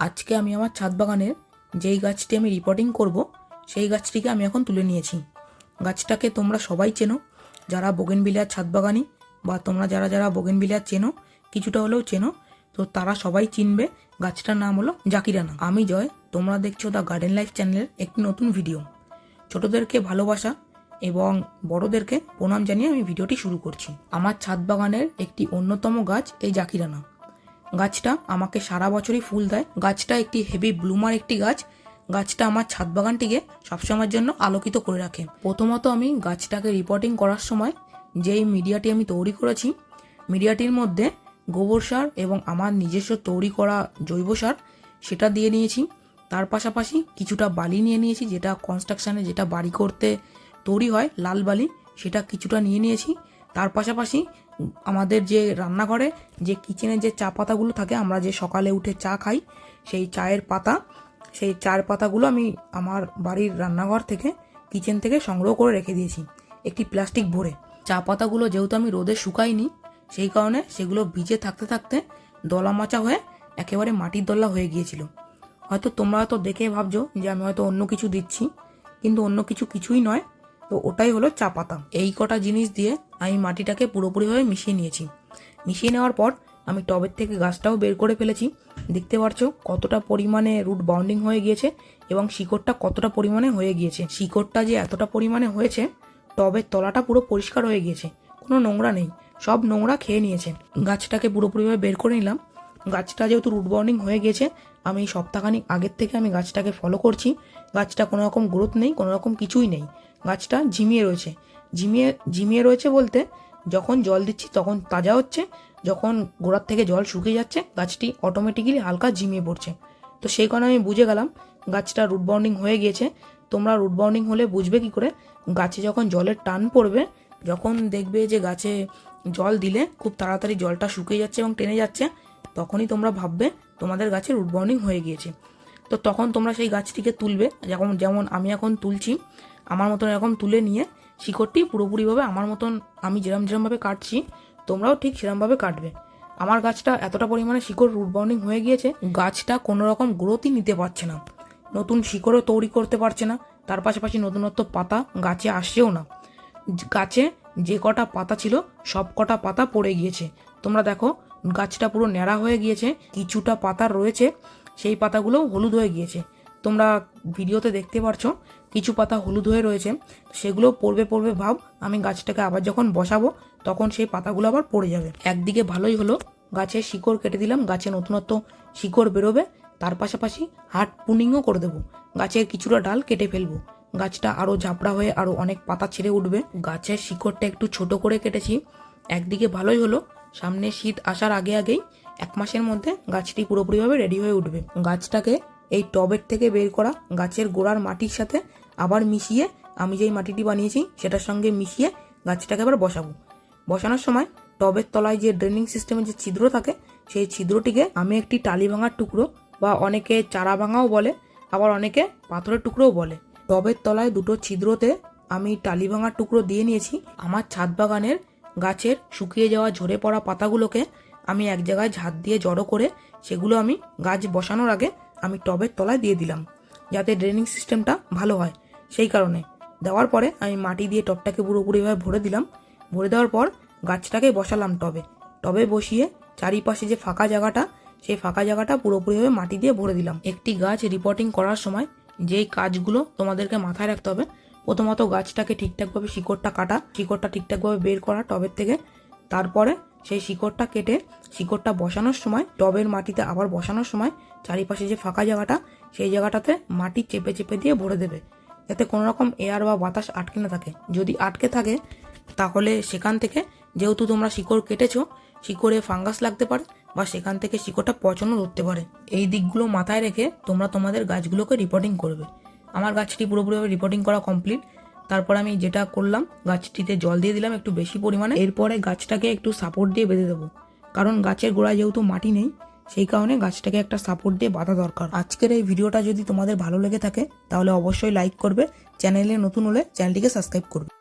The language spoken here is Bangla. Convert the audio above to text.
আজকে আমি আমার ছাদ বাগানের যেই গাছটি আমি রিপোর্টিং করব, সেই গাছটিকে আমি এখন তুলে নিয়েছি। গাছটাকে তোমরা সবাই চেনো, যারা বোগেনবিলার ছাদ বাগানি বা তোমরা যারা যারা বোগেনবিলার চেনো, কিছুটা হলেও চেনো, তো তারা সবাই চিনবে গাছটার নাম হলো জাকিরানা আমি জয়, তোমরা দেখছ দ্য গার্ডেন লাইফ চ্যানেলের একটি নতুন ভিডিও ছোটদেরকে ভালোবাসা এবং বড়দেরকে প্রণাম জানিয়ে আমি ভিডিওটি শুরু করছি। আমার ছাদ বাগানের একটি অন্যতম গাছ এই জাকিরানা গাছটা আমাকে সারা বছরই ফুল দেয়। গাছটা একটি হেভি ব্লুমার একটি গাছ। গাছটা আমার ছাদ বাগানটিকে সবসময়ের জন্য আলোকিত করে রাখে। প্রথমত আমি গাছটাকে রিপোর্টিং করার সময় যেই মিডিয়াটি আমি তৈরি করেছি, মিডিয়াটির মধ্যে গোবর সার এবং আমার নিজস্ব তৈরি করা জৈব সার সেটা দিয়ে নিয়েছি। তার পাশাপাশি কিছুটা বালি নিয়ে নিয়েছি, যেটা কনস্ট্রাকশানে যেটা বাড়ি করতে তৈরি হয়, লাল বালি, সেটা কিছুটা নিয়ে নিয়েছি। তার পাশাপাশি আমাদের যে রান্নাঘরে, যে কিচেনের যে চা পাতাগুলো থাকে, আমরা যে সকালে উঠে চা খাই, সেই চায়ের পাতা, সেই চায়ের পাতাগুলো আমি আমার বাড়ির রান্নাঘর থেকে কিচেন থেকে সংগ্রহ করে রেখে দিয়েছি একটি প্লাস্টিক ভরে। চা পাতাগুলো যেহেতু আমি রোদে শুকাইনি, সেই কারণে সেগুলো ভিজে থাকতে থাকতে দলা মাচা হয়ে একেবারে মাটির দলা হয়ে গিয়েছিল। হয়তো তোমরা হয়তো দেখে ভাবছ যে আমি হয়তো অন্য কিছু দিচ্ছি, কিন্তু অন্য কিছু কিছুই নয়। তো ওটাই হলো চা পাতা। এই কটা জিনিস দিয়ে আমি মাটিটাকে পুরোপুরিভাবে মিশিয়ে নিয়েছি। মিশিয়ে নেওয়ার পর আমি টবের থেকে গাছটাও বের করে ফেলেছি। দেখতে পাচ্ছ কতটা পরিমাণে রুট বাউন্ডিং হয়ে গিয়েছে এবং শিকড়টা কতটা পরিমাণে হয়ে গিয়েছে। শিকড়টা যে এতটা পরিমাণে হয়েছে, টবের তলাটা পুরো পরিষ্কার হয়ে গিয়েছে। কোনো নোংরা নেই, সব নোংরা খেয়ে নিয়েছে। গাছটাকে পুরোপুরিভাবে বের করে নিলাম। গাছটা যেহেতু রুট বাউন্ডিং হয়ে গেছে, আমি সপ্তাহখানিক আগের থেকে আমি গাছটাকে ফলো করছি। গাছটা কোনো রকম গ্রোথ নেই, কোনো রকম কিছুই নেই। গাছটা ঝিমিয়ে রয়েছে। ঝিমিয়ে ঝিমিয়ে রয়েছে বলতে যখন জল দিচ্ছি তখন তাজা হচ্ছে, যখন গোড়ার থেকে জল শুকিয়ে যাচ্ছে, গাছটি অটোমেটিক্যালি হালকা ঝিমিয়ে পড়ছে। তো সেই কারণে আমি বুঝে গেলাম গাছটা রুট বাউন্ডিং হয়ে গিয়েছে তোমরা রুট বাউন্ডিং হলে বুঝবে কি করে? গাছে যখন জলের টান পড়বে, যখন দেখবে যে গাছে জল দিলে খুব তাড়াতাড়ি জলটা শুকিয়ে যাচ্ছে এবং টেনে যাচ্ছে তখনই তোমরা ভাববে তোমাদের গাছে রুট হয়ে গিয়েছে। তো তখন তোমরা সেই গাছটিকে তুলবে, যেমন যেমন আমি এখন তুলছি, আমার মতন এরকম তুলে নিয়ে শিকড়টি পুরোপুরিভাবে আমার মতন আমি যেরম যেরমভাবে কাটছি, তোমরাও ঠিক সেরমভাবে কাটবে। আমার গাছটা এতটা পরিমাণে শিকড় রুট হয়ে গিয়েছে, গাছটা কোনো রকম গ্রোথই নিতে পারছে না। নতুন শিকড়ও তৈরি করতে পারছে না, তার পাশাপাশি নতুনত্ব পাতা গাছে আসছেও না। গাছে যে কটা পাতা ছিল, সব কটা পাতা পড়ে গিয়েছে। তোমরা দেখো গাছটা পুরো ন্যাড়া হয়ে গিয়েছে, কিছুটা পাতা রয়েছে, সেই পাতাগুলোও হলুদ হয়ে গিয়েছে। তোমরা ভিডিওতে দেখতে পারছ, কিছু পাতা হলুদ হয়ে রয়েছে, সেগুলো পড়বে পড়বে ভাব, আমি গাছটাকে আবার যখন বসাবো, তখন সেই পাতাগুলো আবার পড়ে যাবে। একদিকে ভালোই হলো গাছের শিকড় কেটে দিলাম, গাছে নতুনত্ব শিকড় বেরোবে, তার পাশাপাশি হার্ট পুনিংও করে দেবো। গাছের কিছুটা ডাল কেটে ফেলব, গাছটা আরও ঝাপড়া হয়ে আরও অনেক পাতা ছেড়ে উঠবে। গাছের শিকড়টা একটু ছোট করে কেটেছি, একদিকে ভালোই হলো সামনে শীত আসার আগে আগেই এক মাসের মধ্যে গাছটি পুরোপুরিভাবে রেডি হয়ে উঠবে। গাছটাকে এই টবের থেকে বের করা, গাছের গোড়ার মাটির সাথে আবার মিশিয়ে আমি যেই মাটিটি বানিয়েছি সেটার সঙ্গে মিশিয়ে গাছটাকে আবার বসাবো। বসানোর সময় টবের তলায় যে ড্রেনিং সিস্টেমের যে ছিদ্র থাকে, সেই ছিদ্রটিকে আমি একটি টালি ভাঙার টুকরো বা অনেকে চারা ভাঙাও বলে, আবার অনেকে পাথরের টুকরোও বলে। টবের তলায় দুটো ছিদ্রতে আমি টালি ভাঙার টুকরো দিয়ে নিয়েছি। আমার ছাদ বাগানের গাছের শুকিয়ে যাওয়া ঝরে পড়া পাতাগুলোকে আমি এক জায়গায় ঝাঁত দিয়ে জড়ো করে সেগুলো আমি গাছ বসানোর আগে আমি টবের তলায় দিয়ে দিলাম, যাতে ড্রেনিং সিস্টেমটা ভালো হয়। সেই কারণে দেওয়ার পরে আমি মাটি দিয়ে টবটাকে পুরোপুরিভাবে ভরে দিলাম। ভরে দেওয়ার পর গাছটাকে বসালাম টবে। টবে বসিয়ে চারিপাশে যে ফাঁকা জায়গাটা, সেই ফাঁকা জায়গাটা পুরোপুরিভাবে মাটি দিয়ে ভরে দিলাম। একটি গাছ রিপোর্টিং করার সময় যেই কাজগুলো তোমাদেরকে মাথায় রাখতে হবে প্রথমত গাছটাকে ঠিকঠাকভাবে শিকড়টা কাটা, শিকড়টা ঠিকঠাকভাবে বের করা টবের থেকে। তারপরে সেই শিকড়টা কেটে শিকড়টা বসানোর সময়, টবের মাটিতে আবার বসানোর সময় চারিপাশে যে ফাঁকা জায়গাটা, সেই জায়গাটাতে মাটি চেপে চেপে দিয়ে ভরে দেবে। যাতে কোনো রকম এয়ার বা বাতাস আটকে না থাকে। যদি আটকে থাকে, তাহলে সেখান থেকে যেহেতু তোমরা শিকড় কেটেছো, শিকড়ে ফাঙ্গাস লাগতে পারে বা সেখান থেকে শিকড়টা পচনও ধরতে পারে। এই দিকগুলো মাথায় রেখে তোমরা তোমাদের গাছগুলোকে রিপোর্টিং করবে। আমার গাছটি পুরোপুরিভাবে রিপোর্টিং করা কমপ্লিট তারপর আমি যেটা করলাম, গাছটিতে জল দিয়ে দিলাম একটু বেশি পরিমাণে। এরপরে গাছটাকে একটু সাপোর্ট দিয়ে বেঁধে দেবো। কারণ গাছের গোড়ায় যেহেতু মাটি নেই, সেই কারণে গাছটাকে একটা সাপোর্ট দিয়ে বাঁধা দরকার। আজকের এই ভিডিওটা যদি তোমাদের ভালো লেগে থাকে, তাহলে অবশ্যই লাইক করবে। চ্যানেলে নতুন হলে চ্যানেলটিকে সাবস্ক্রাইব করবে।